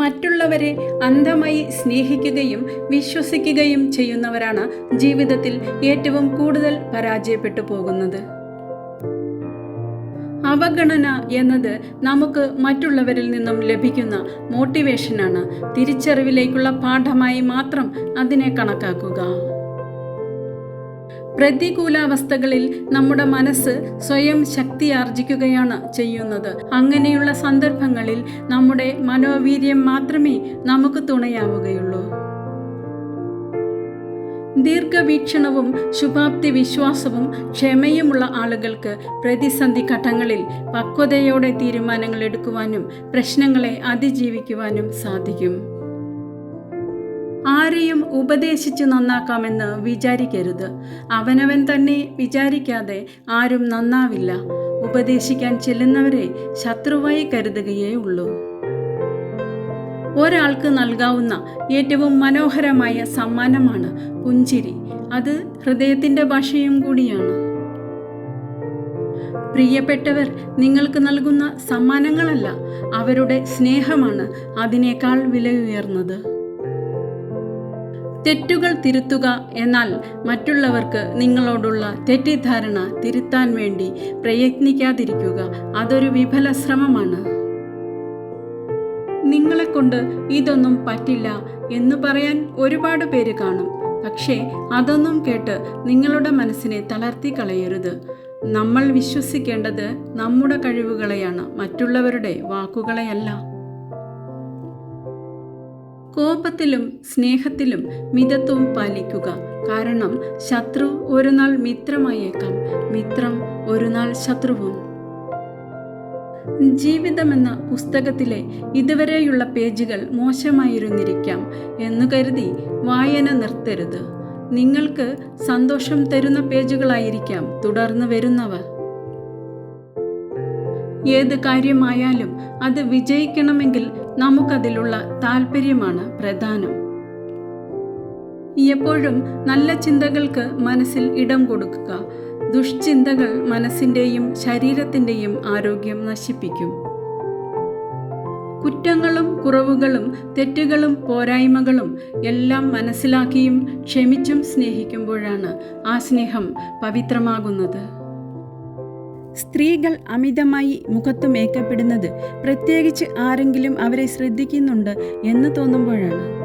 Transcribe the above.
മറ്റുള്ളവരെ അന്ധമായി സ്നേഹിക്കുകയും വിശ്വസിക്കുകയും ചെയ്യുന്നവരാണ് ജീവിതത്തിൽ ഏറ്റവും കൂടുതൽ പരാജയപ്പെട്ടു പോകുന്നത്. അവഗണന എന്നത് നമുക്ക് മറ്റുള്ളവരിൽ നിന്നും ലഭിക്കുന്ന മോട്ടിവേഷനാണ് തിരിച്ചറിവിലേക്കുള്ള പാഠമായി മാത്രം അതിനെ കണക്കാക്കുക. പ്രതികൂലാവസ്ഥകളിൽ നമ്മുടെ മനസ്സ് സ്വയം ശക്തിയാർജിക്കുകയാണ് ചെയ്യുന്നത്. അങ്ങനെയുള്ള സന്ദർഭങ്ങളിൽ നമ്മുടെ മനോവീര്യം മാത്രമേ നമുക്ക് തുണയാവുകയുള്ളൂ. ദീർഘവീക്ഷണവും ശുഭാപ്തി വിശ്വാസവും ക്ഷമയുമുള്ള ആളുകൾക്ക് പ്രതിസന്ധി ഘട്ടങ്ങളിൽ പക്വതയോടെ തീരുമാനങ്ങൾ എടുക്കുവാനും പ്രശ്നങ്ങളെ അതിജീവിക്കുവാനും സാധിക്കും. ആരെയും ഉപദേശിച്ച് നന്നാക്കാമെന്ന് വിചാരിക്കരുത്. അവനവൻ തന്നെ വിചാരിക്കാതെ ആരും നന്നാവില്ല. ഉപദേശിക്കാൻ ചെല്ലുന്നവരെ ശത്രുവായി കരുതുകയേ ഉള്ളൂ. ഒരാൾക്ക് നൽകാവുന്ന ഏറ്റവും മനോഹരമായ സമ്മാനമാണ് പുഞ്ചിരി. അത് ഹൃദയത്തിന്റെ ഭാഷയും കൂടിയാണ്. പ്രിയപ്പെട്ടവർ നിങ്ങൾക്ക് നൽകുന്ന സമ്മാനങ്ങളല്ല അവരുടെ സ്നേഹമാണ് അതിനേക്കാൾ വിലയുയർന്നത്. തെറ്റുകൾ തിരുത്തുക എന്നാൽ മറ്റുള്ളവർക്ക് നിങ്ങളോടുള്ള തെറ്റിദ്ധാരണ തിരുത്താൻ വേണ്ടി പ്രയത്നിക്കാതിരിക്കുക അതൊരു വിഫല ശ്രമമാണ്. നിങ്ങളെക്കൊണ്ട് ഇതൊന്നും പറ്റില്ല എന്ന് പറയാൻ ഒരുപാട് പേര് കാണും. പക്ഷേ അതൊന്നും കേട്ട് നിങ്ങളുടെ മനസ്സിനെ തളർത്തി കളയരുത്. നമ്മൾ വിശ്വസിക്കേണ്ടത് നമ്മുടെ കഴിവുകളെയാണ് മറ്റുള്ളവരുടെ വാക്കുകളെയല്ല. കോപത്തിലും സ്നേഹത്തിലും മിതത്വം പാലിക്കുക. കാരണം ശത്രു ഒരു നാൾ മിത്രമായേക്കാം. മിത്രം ഒരു നാൾ ശത്രുവും. ജീവിതമെന്ന പുസ്തകത്തിലെ ഇതുവരെയുള്ള പേജുകൾ മോശമായിരുന്നിരിക്കാം എന്നു കരുതി വായന നിർത്തരുത്. നിങ്ങൾക്ക് സന്തോഷം തരുന്ന പേജുകളായിരിക്കാം തുടർന്ന് വരുന്നവ. ഏത് കാര്യമായാലും അത് വിജയിക്കണമെങ്കിൽ നമുക്കതിലുള്ള താല്പര്യമാണ് പ്രധാനം. എപ്പോഴും നല്ല ചിന്തകൾക്ക് മനസ്സിൽ ഇടം കൊടുക്കുക. ദുഷ്ചിന്തകൾ മനസ്സിന്റെയും ശരീരത്തിന്റെയും ആരോഗ്യം നശിപ്പിക്കും. കുറ്റങ്ങളും കുറവുകളും തെറ്റുകളും പോരായ്മകളും എല്ലാം മനസ്സിലാക്കിയും ക്ഷമിച്ചും സ്നേഹിക്കുമ്പോഴാണ് ആ സ്നേഹം പവിത്രമാകുന്നത്. സ്ത്രീകൾ അമിതമായി മുഖത്ത് മേക്കപ്പെടുന്നത് പ്രത്യേകിച്ച് ആരെങ്കിലും അവരെ ശ്രദ്ധിക്കുന്നുണ്ട് എന്ന് തോന്നുമ്പോഴാണ്.